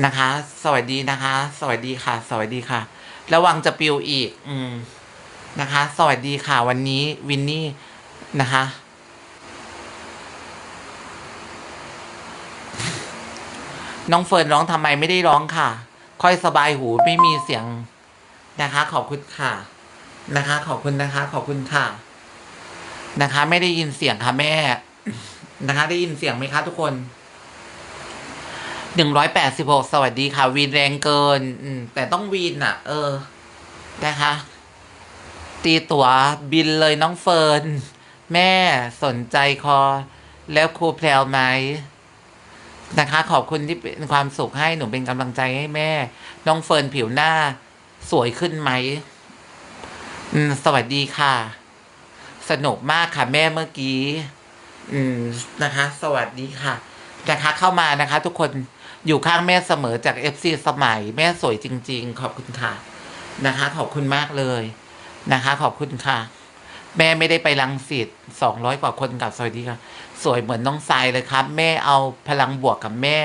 นะคะ สวัสดีนะคะ สวัสดีค่ะ สวัสดีค่ะ ระวังจะปิวอีก อืมนะคะ สวัสดีค่ะ วันนี้วินนี่นะคะ น้องเฟิร์นร้องทำไมไม่ได้ร้องค่ะ ค่อยสบายหูไม่มีเสียงนะคะ ขอบคุณค่ะ นะคะ ขอบคุณนะคะ ขอบคุณค่ะ นะคะ ไม่ได้ยินเสียงค่ะแม่ นะคะ ได้ยินเสียงไหมคะทุกคน หนึ่งร้อยแปดสิบหกสวัสดีค่ะ วีนแรงเกิน อืม แต่ต้องวีนอะ เออ นะคะ ตีตั๋วบินเลยน้องเฟิร์น แม่สนใจคอ แล้วครูแพลวไหมนะคะ ขอบคุณที่เป็นความสุขให้หนูเป็นกำลังใจให้แม่ น้องเฟิร์นผิวหน้า สวยขึ้นไหมอืม สวัสดีค่ะ สนุกมากค่ะ แม่เมื่อกี้ อืม นะคะ สวัสดีค่ะนะคะเข้ามานะคะ ทุกคน อยู่ข้างแม่เสมอจากเอฟซีสมัย แม่สวยจริง ๆ ขอบคุณค่ะนะคะ ขอบคุณมากเลยนะคะ ขอบคุณค่ะ แม่ไม่ได้ไปรังสิตสองร้อยกว่าคนกับสวัสดีค่ะ สวยเหมือนน้องทรายเลยครับ แม่เอาพลังบวกกับแม่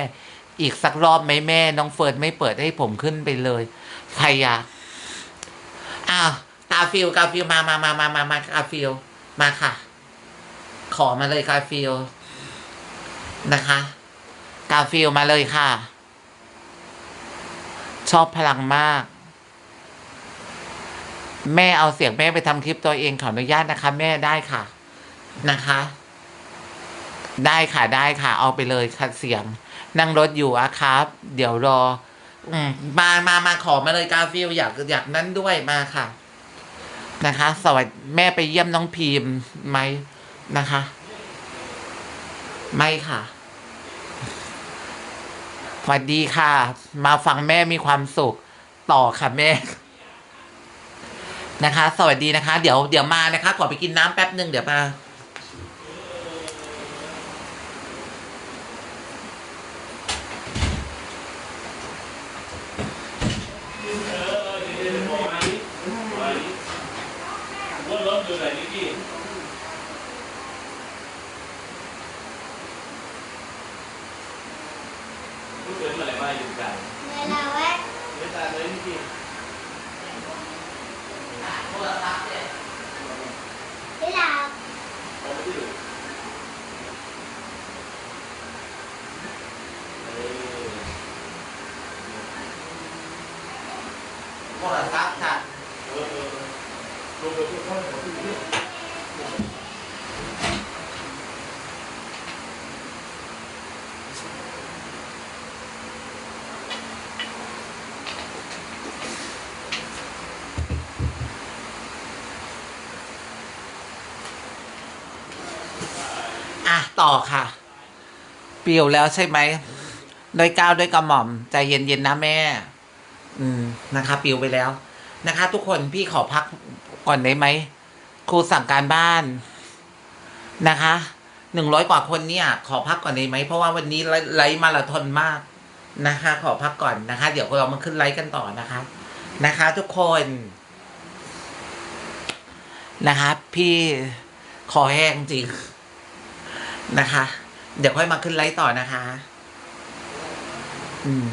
อีกสักรอบไหมแม่ น้องเฟิร์นไม่เปิดให้ผมขึ้นไปเลยใครอะอ้าวกาฟิลกาฟิลมามามามามามากาฟิลมาค่ะ ขอมาเลยกาฟิลนะคะ กาฟิลมาเลยค่ะ ชอบพลังมาก แม่เอาเสียงแม่ไปทำคลิปตัวเองขออนุญาตนะคะ แม่ได้ค่ะ นะคะ ได้ค่ะได้ค่ะ เอาไปเลยค่ะเสียง นั่งรถอยู่อะครับ เดี๋ยวรอ อืมมามามาขอมาเลยกาฟิลอยากอยากนั้นด้วยมาค่ะ นะคะ สวัสดีแม่ไปเยี่ยมน้องพีมไหมนะคะ ไม่ค่ะ สวัสดีค่ะ มาฟังแม่มีความสุข ต่อค่ะแม่ นะคะ สวัสดีนะคะ เดี๋ยวเดี๋ยวมานะคะขอไปกินน้ำแป๊บหนึ่งเดี๋ยวมาว่ารถอยู่ไหนนี่พี่พูดถึงอะไรมาอยู่กันเวลาแวะไม่ตายเลยนี่พี่ ท์ค่ะเออเออลงไปทุกข้างของพี่พี่ อะต่อค่ะ เปรียวแล้วใช่ไหมโดยก้าวด้วยกระหม่อมใจเย็นๆนะแม่ อืมนะคะปิวไปแล้ว นะคะ ทุกคนพี่ขอพักก่อนได้ไหมครูสั่งการบ้านนะคะหนึ่งร้อยกว่าคนเนี่ย ขอพักก่อนได้ไหมเพราะว่าวันนี้ไลไลฟ์มาราธอนมากนะคะ ขอพักก่อนนะคะ เดี๋ยวเรามาขึ้นไลฟ์กันต่อนะคะ นะคะ ทุกคนนะคะ พี่ขอแห้งจริง นะคะ เดี๋ยวค่อยมาขึ้นไลฟ์ต่อนะคะ อืม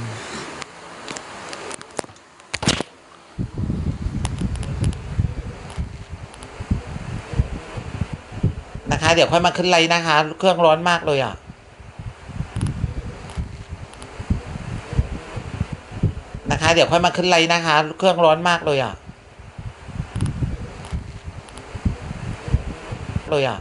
นะคะ เดี๋ยวค่อยมาขึ้นไลฟ์นะคะ เครื่องร้อนมากเลยอะนะคะ เดี๋ยวค่อยมาขึ้นไลฟ์นะคะ เครื่องร้อนมากเลยอะเลยอะ